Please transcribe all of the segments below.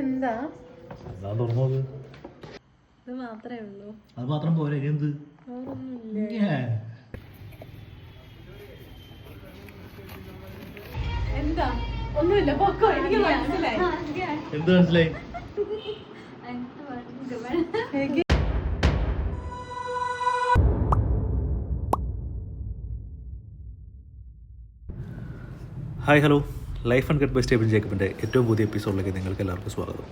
ഇതെന്താ? ഇത് മാത്രമേ ഉള്ളൂ. അത് മാത്രം പോരെ എന്ത്? എന്താ? ഒന്നുമില്ല പൊക്കോ എനിക്ക് മനസ്സിലായി. എന്ത് മനസ്സിലായി? Hi hello. Life and get by stable ജേക്കബിന്റെ ഏറ്റവും പുതിയ എപ്പിസോഡിലേക്ക് നിങ്ങൾക്ക് എല്ലാവർക്കും സ്വാഗതം.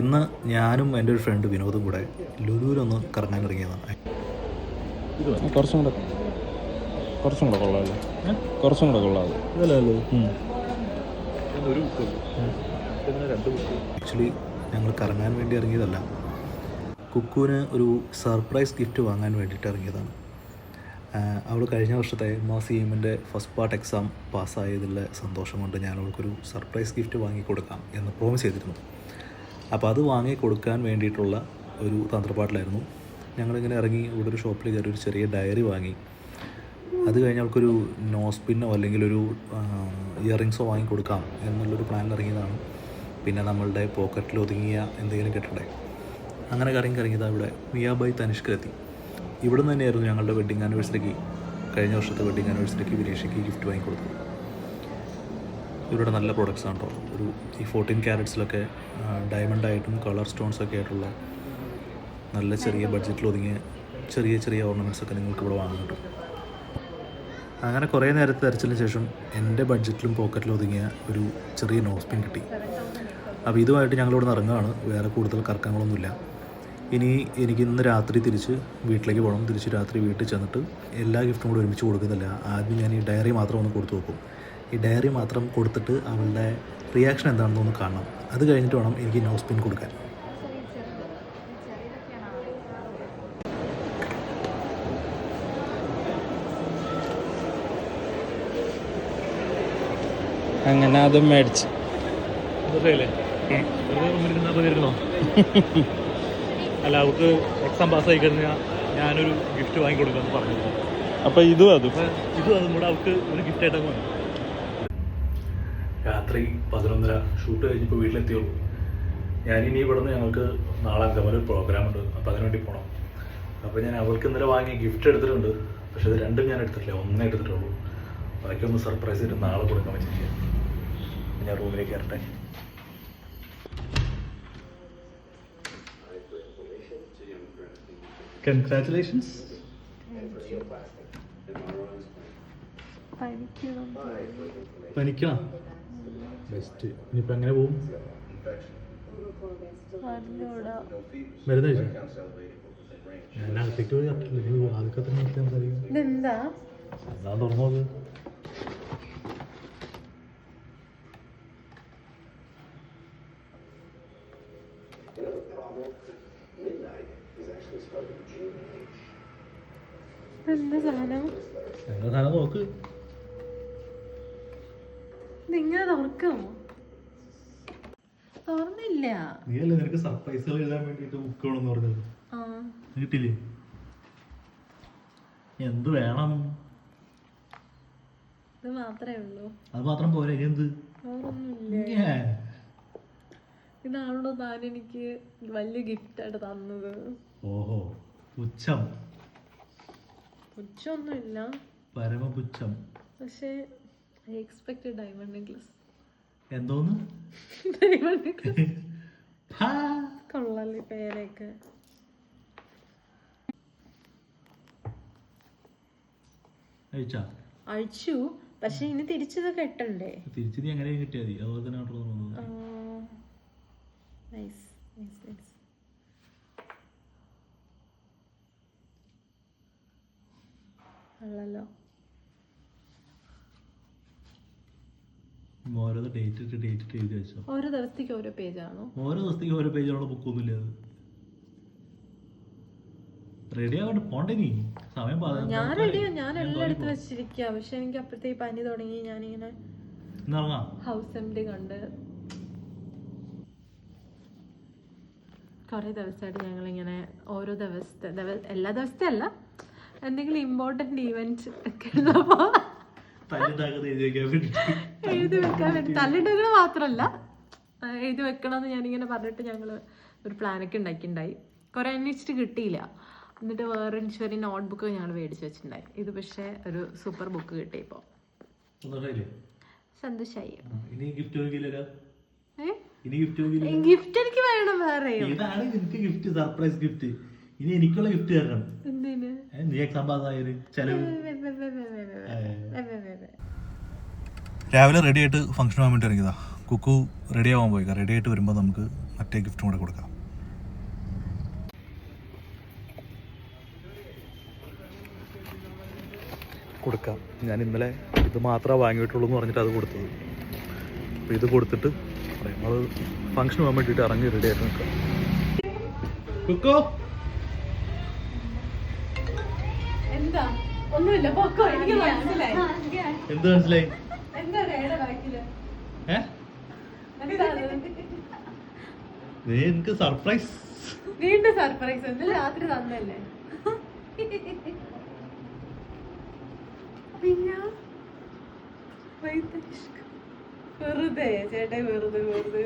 ഇന്ന് ഞാനും എന്റെ ഒരു ഫ്രണ്ട് വിനോദും കൂടെ ലുലുവിലൊന്ന് കറങ്ങാൻ ഇറങ്ങിയതാണ്. കുറച്ചും കൂടെ കുറച്ചും കൂടെ കൊള്ളാമല്ലോ കുറച്ചും കൂടെ കൊള്ളാമല്ലോ ആക്ച്വലി ഞങ്ങൾ കറങ്ങാൻ വേണ്ടി ഇറങ്ങിയതല്ല. കുക്കുവിന് ഒരു സർപ്രൈസ് ഗിഫ്റ്റ് വാങ്ങാൻ വേണ്ടിയിട്ട് ഇറങ്ങിയതാണ്. അവൾ കഴിഞ്ഞ വർഷത്തെ എം ആർ സി എമ്മിന്റെ ഫസ്റ്റ് പാർട്ട് എക്സാം പാസ്സായതിലെ സന്തോഷം കൊണ്ട് ഞാൻ അവൾക്കൊരു സർപ്രൈസ് ഗിഫ്റ്റ് വാങ്ങി കൊടുക്കാം എന്ന് പ്രോമിസ് ചെയ്തിരുന്നു. അപ്പോൾ അത് വാങ്ങി കൊടുക്കാൻ വേണ്ടിയിട്ടുള്ള ഒരു തന്ത്രപ്പാട്ടിലായിരുന്നു. ഞങ്ങളിങ്ങനെ ഇറങ്ങി ഇവിടെ ഒരു ഷോപ്പിൽ കയറി ഒരു ചെറിയ ഡയറി വാങ്ങി. അത് കഴിഞ്ഞ് അവൾക്കൊരു നോസ് പിന്നോ അല്ലെങ്കിൽ ഒരു ഇയറിങ്സോ വാങ്ങി കൊടുക്കാം എന്നുള്ളൊരു പ്ലാനിൽ ഇറങ്ങിയതാണ്. പിന്നെ നമ്മളുടെ പോക്കറ്റിൽ ഒതുങ്ങിയ എന്തെങ്കിലും കിട്ടട്ടെ അങ്ങനെ കറങ്ങി കറങ്ങിയതാണ് ഇവിടെ മിയാബായി തനിഷ്കിലെത്തി ഇവിടെ നിന്ന് തന്നെയായിരുന്നു ഞങ്ങളുടെ വെഡിങ് ആനിവേഴ്സറിക്ക് കഴിഞ്ഞ വർഷത്തെ വെഡിങ് ആനിവേഴ്സറിക്ക് വിനീഷയ്ക്ക് ഗിഫ്റ്റ് വാങ്ങി കൊടുത്തത്. ഇവരുടെ നല്ല പ്രോഡക്റ്റ്സ് ആണ് കേട്ടോ ഒരു ഈ ഫോർട്ടീൻ ക്യാരറ്റ്സിലൊക്കെ ഡയമണ്ട് ആയിട്ടും കളർ സ്റ്റോൺസ് ഒക്കെ ആയിട്ടുള്ള നല്ല ചെറിയ ബഡ്ജറ്റിൽ ഒതുങ്ങിയ ചെറിയ ചെറിയ ഓർണമെന്റ്സ് ഒക്കെ നിങ്ങൾക്ക് ഇവിടെ വാങ്ങാൻ കിട്ടും അങ്ങനെ കുറേ നേരത്തെ തിരച്ചിലിന് ശേഷം എന്റെ ബഡ്ജറ്റിലും പോക്കറ്റിലും ഒതുങ്ങിയ ഒരു ചെറിയ നോസ്പിൻ കിട്ടി. അപ്പോൾ ഇതുമായിട്ട് ഞങ്ങളിവിടെ നിന്ന് ഇറങ്ങുകയാണ്. വേറെ കൂടുതൽ കറക്കങ്ങളൊന്നുമില്ല. ഇനി എനിക്ക് ഇന്ന് രാത്രി തിരിച്ച് വീട്ടിലേക്ക് പോകണം. തിരിച്ച് രാത്രി വീട്ടിൽ ചെന്നിട്ട് എല്ലാ ഗിഫ്റ്റും കൂടെ ഒരുമിച്ച് കൊടുക്കുന്നില്ല. ആദ്യം ഞാൻ ഈ ഡയറി മാത്രം ഒന്ന് കൊടുത്തു നോക്കും ഈ ഡയറി മാത്രം കൊടുത്തിട്ട് അവളുടെ റിയാക്ഷൻ എന്താണെന്ന് ഒന്ന് കാണണം. അത് കഴിഞ്ഞിട്ട് വേണം എനിക്ക് നോസ് പിൻ കൊടുക്കാൻ. അങ്ങനെ അതും മേടിച്ച്. അല്ല അവർക്ക് എക്സാം പാസ്സായി കഴിഞ്ഞാൽ ഞാനൊരു ഗിഫ്റ്റ് വാങ്ങി കൊടുക്കാമെന്ന് പറഞ്ഞു അപ്പൊ ഇതും അതും. ഇതും അതും കൂടെ അവർക്ക് ഒരു ഗിഫ്റ്റ് ആയിട്ട് വന്നു. രാത്രി പതിനൊന്നര ഷൂട്ട് കഴിഞ്ഞപ്പോൾ വീട്ടിലെത്തിയുള്ളൂ. ഞാനിനി ഇവിടെ നിന്ന് ഞങ്ങൾക്ക് നാളെ അങ്കമാലി ഒരു പ്രോഗ്രാം ഉണ്ട്. അപ്പോൾ അതിനുവേണ്ടി പോകണം അപ്പോൾ ഞാൻ അവൾക്ക് ഇന്നലെ വാങ്ങിയ ഗിഫ്റ്റ് എടുത്തിട്ടുണ്ട്. പക്ഷെ ഇത് രണ്ടും ഞാൻ എടുത്തിട്ടില്ല. ഒന്നേ എടുത്തിട്ടുള്ളൂ. ബാക്കിയൊന്ന് സർപ്രൈസ് ചെയ്തിട്ട് നാളെ കൊടുക്കാൻ വെച്ചിരിക്കുക ഞാൻ റൂമിലേക്ക് കയറട്ടെ പഠിക്കണം പനിക്കണം ബെസ്റ്റ് ഇനിയിപ്പോൾ എങ്ങനെ പോകും മരുന്ന് കഴിച്ചോ ഞാൻ അകത്തേക്ക് പോയി കട്ടില്ല ആദ്യമൊക്കെ തന്നെ സംസാരിക്കും. ഇതെന്താ? എന്നാ തുറന്നത് സാധനം? എന്താ സാധനം നോക്ക്. ഇതിങ്ങനെ തുറക്കാമോ തുറന്നില്ല നീ അല്ലേ നിനക്ക് സർപ്രൈസുകൾ എഴുതാൻ വേണ്ടിട്ട് ബുക്ക് വേണമെന്ന് പറഞ്ഞത്? ആ. കിട്ടില്ലേ എന്ത് വേണം? ഇത് മാത്രമേ ഉള്ളൂ. അത് മാത്രം പോരെ ഇനി എന്ത്. ഇതാണല്ലോ താൻ എനിക്ക് വലിയ ഗിഫ്റ്റ് ആയിട്ട് തന്നത്. ഓഹോ പുച്ഛം. പുച്ഛമൊന്നുമില്ല. പരമപുച്ഛം. പക്ഷേ ഐ എക്സ്പെക്ട് ഡയമണ്ട് നെക്ലസ് എന്തോന്ന്? ഡയമണ്ട് നെക്ലസ് കൊള്ളാലേ പേരൊക്കെ അഴിച്ചു? പക്ഷെ ഇനി തിരിച്ചത് കെട്ടണ്ടേ? തിരിച്ചത് എങ്ങനെയാ എങ്ങനെയും കിട്ടിയാൽ മതി? അതുപോലെ തന്നെ നൈസ് നൈസ് നൈസ് അല്ലല്ലോ ഓരോ ഡേറ്റ് ഇട്ട് ഡേറ്റ് ഇട്ട് എഴുതി വെച്ചോ. ഓരോ ദിവസത്തേക്ക് ഓരോ പേജ് ആണോ? ഓരോ ദിവസത്തേക്ക് ഓരോ പേജുള്ള ബുക്കൊന്നുമില്ല അത്. റെഡി ആവട്ടെ പോണ്ടേ നീ. സമയം ഞാൻ റെഡി റെഡിയാ ഞാൻ എല്ലാം എടുത്ത്. വെച്ചിരിക്കുക പക്ഷെ എനിക്ക് അപ്പോഴത്തേക്ക് പനി തുടങ്ങി ഞാൻ ഇങ്ങനെ ഇറങ്ങാം ഹൗസ് എം ഡി കണ്ട്. കുറേ ദിവസമായിട്ട് ഞങ്ങളിങ്ങനെ ഓരോ ദിവസത്തെ ദിവ- എല്ലാ ദിവസത്തെ അല്ല എന്തെങ്കിലും ഇമ്പോർട്ടന്റ് ഇവന്റ് ഒക്കെ എഴുതി വെക്കാൻ വേണ്ടി. തല്ലിട്ടുകൾ മാത്രമല്ല എഴുതി വെക്കണമെന്ന് ഞാനിങ്ങനെ പറഞ്ഞിട്ട് ഞങ്ങൾ ഒരു പ്ലാനൊക്കെ ഉണ്ടാക്കിയിട്ടുണ്ടായി. കുറേ അന്വേഷിച്ചിട്ട് കിട്ടിയില്ല. എന്നിട്ട് വേറെ ഒരു നോട്ട് ബുക്ക് ഞങ്ങൾ മേടിച്ച് വെച്ചിട്ടുണ്ടായി. ഇത് പക്ഷേ ഒരു സൂപ്പർ ബുക്ക് കിട്ടി ഇപ്പോൾ ഒന്നുകൂടെ സന്തോഷമായി ഇനി ഗിഫ്റ്റ് എനിക്ക് വേണം വേറെ ഗിഫ്റ്റ് സർപ്രൈസ് ഗിഫ്റ്റ് ഇനി എനിക്കുള്ള ഗിഫ്റ്റ് തരണം. എന്തിന്? രാവിലെ റെഡി ആയിട്ട് ഫംഗ്ഷൻ ആവാൻ വേണ്ടി ഇറങ്ങിയതാ. കുക്കു റെഡി ആവാൻ പോയി. റെഡി ആയിട്ട് വരുമ്പോൾ നമുക്ക് മറ്റേ ഗിഫ്റ്റും കൂടെ കൊടുക്കാം. കൊടുക്കാം. ഞാൻ ഇന്നലെ ഇത് മാത്രമേ വാങ്ങിയിട്ടുള്ളൂ എന്ന് പറഞ്ഞിട്ട് അത് കൊടുത്തത്. അപ്പോൾ ഇത് കൊടുത്തിട്ട് നമ്മൾ ഫംഗ്ഷൻ പോകാൻ വേണ്ടിയിട്ട് ഇറങ്ങി റെഡി ആയിട്ട് നിൽക്കാം. കുക്കോ? എന്താ? ഒന്നുമില്ല. പൊക്കോ എനിക്ക് മനസ്സിലായി. എന്ത് മനസ്സിലായി? എന്താ രേടെ ബാക്കിൽ നീ എനിക്ക് സർപ്രൈസ്. വീണ്ടും സർപ്രൈസ്. ഇന്നലെ രാത്രി തന്നല്ലേ? പിന്നെ. വെറുതെ ചേട്ടാ വെറുതെ വെറുതെ.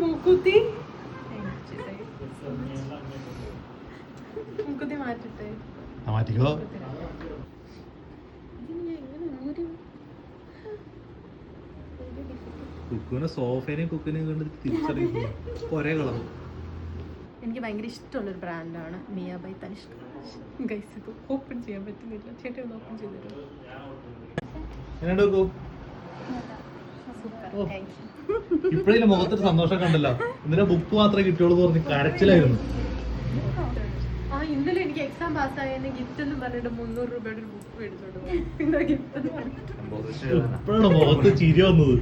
മൂക്കുത്തി? മാറ്റിക്കോ. ഇതിനി എങ്ങനെ ഊരും? കുക്കുവിനെ സോഫേനെയും കുക്കിനെയും കണ്ട് തിരിച്ചറിയുന്നു. ഒരേ കളർ. എനിക്ക് ഭയങ്കര ഇഷ്ടമുള്ളൊരു ബ്രാൻഡാണ് മിയ ബൈ തനിഷ്ക. ഗൈസ് ഇത് ഓപ്പൺ ചെയ്യാൻ പറ്റുന്നില്ല. ചേട്ടൻ ഒന്ന് ഓപ്പൺ ചെയ്ത് തരുമോ? ഇപ്പഴേ മുഖത്തൊരു സന്തോഷം കണ്ടല്ലോ. ഇന്നലെ ബുക്ക് മാത്രമേ കിട്ടിയുള്ളൂ എന്ന് പറഞ്ഞ് കരച്ചിലായിരുന്നു. എക്സാം പാസ്സായതിന് ഗിഫ്റ്റ് എന്ന് പറഞ്ഞിട്ട് മുന്നൂറ് രൂപയുടെ ഒരു ബുക്ക് മേടിച്ചോണ്ട് പോയി. പിന്നെ ഗിഫ്റ്റ് എന്ന് പറഞ്ഞിട്ട്? ഇപ്പോഴാണ് മുഖത്ത് ചിരി വന്നത്.